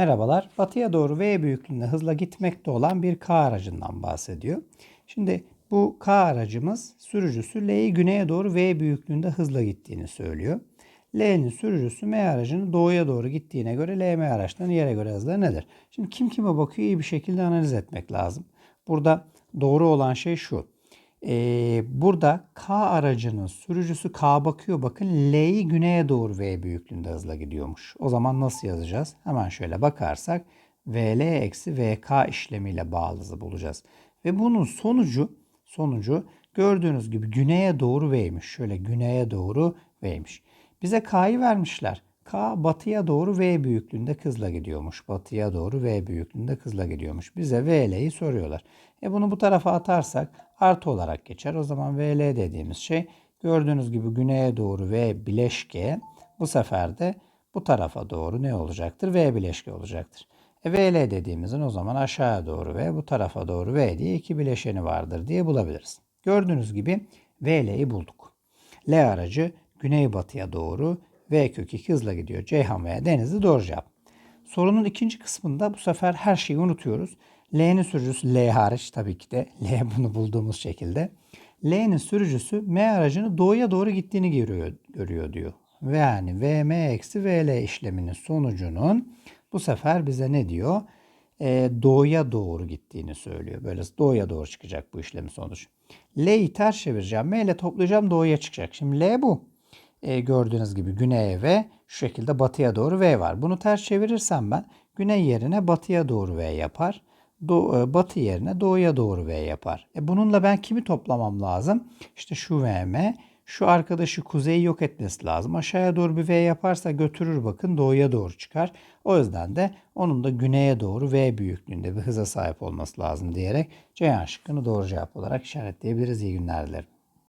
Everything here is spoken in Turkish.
Merhabalar. Batıya doğru V büyüklüğünde hızla gitmekte olan bir K aracından bahsediyor. Şimdi bu K aracımız sürücüsü L'yi güneye doğru V büyüklüğünde hızla gittiğini söylüyor. L'nin sürücüsü M aracının doğuya doğru gittiğine göre LM araçlarının yere göre hızları nedir? Şimdi kim kime bakıyor iyi bir şekilde analiz etmek lazım. Burada doğru olan şey şu. Ee, burada K aracının sürücüsü K bakıyor. Bakın L'yi güneye doğru V büyüklüğünde hızla gidiyormuş. O zaman nasıl yazacağız? Hemen şöyle bakarsak VL eksi VK işlemiyle bağlı hızı bulacağız. Ve bunun sonucu sonucu gördüğünüz gibi güneye doğru V'ymiş. Şöyle güneye doğru V'ymiş. Bize K'yı vermişler. K batıya doğru V büyüklüğünde hızla gidiyormuş. Batıya doğru V büyüklüğünde hızla gidiyormuş. Bize VL'yi soruyorlar. E bunu bu tarafa atarsak artı olarak geçer. O zaman VL dediğimiz şey gördüğünüz gibi güneye doğru V bileşke bu sefer de bu tarafa doğru ne olacaktır? V bileşke olacaktır. E VL dediğimizin o zaman aşağıya doğru ve bu tarafa doğru V diye iki bileşeni vardır diye bulabiliriz. Gördüğünüz gibi VL'yi bulduk. L aracı güneybatıya doğru V kök 2 hızla gidiyor. Ceyhan veya Denizli doğru cevap. Sorunun ikinci kısmında bu sefer her şeyi unutuyoruz. L'nin sürücüsü L hariç tabii ki de L bunu bulduğumuz şekilde. L'nin sürücüsü M aracını doğuya doğru gittiğini görüyor, görüyor diyor. Ve yani VM eksi VL işleminin sonucunun bu sefer bize ne diyor? Ee, doğuya doğru gittiğini söylüyor. Böyle doğuya doğru çıkacak bu işlemin sonucu. L'yi ters çevireceğim. M ile toplayacağım doğuya çıkacak. Şimdi L bu. Ee, gördüğünüz gibi güneye ve şu şekilde batıya doğru V var. Bunu ters çevirirsem ben güney yerine batıya doğru V yapar. Do e, batı yerine doğuya doğru V yapar. E bununla ben kimi toplamam lazım? İşte şu VM, şu arkadaşı kuzeyi yok etmesi lazım. Aşağıya doğru bir V yaparsa götürür bakın doğuya doğru çıkar. O yüzden de onun da güneye doğru V büyüklüğünde bir hıza sahip olması lazım diyerek Ceyhan şıkkını doğru cevap olarak işaretleyebiliriz. İyi günler dilerim.